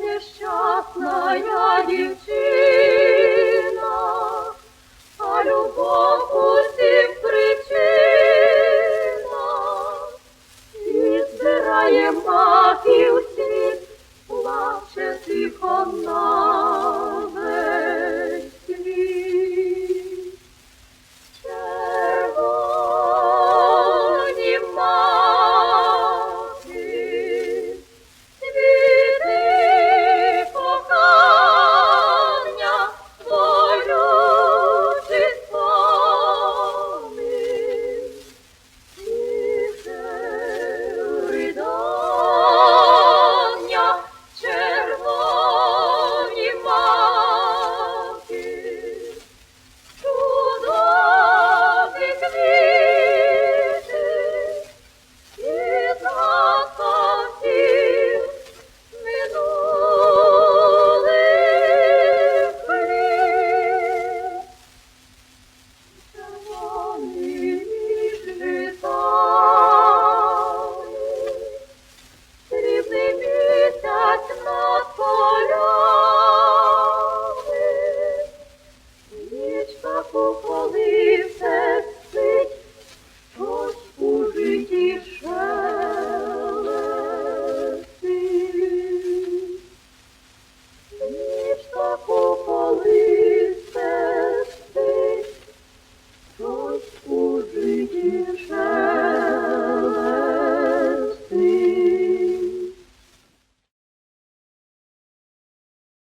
Нещасна дівчина, а любов усім причина, збирає. está por.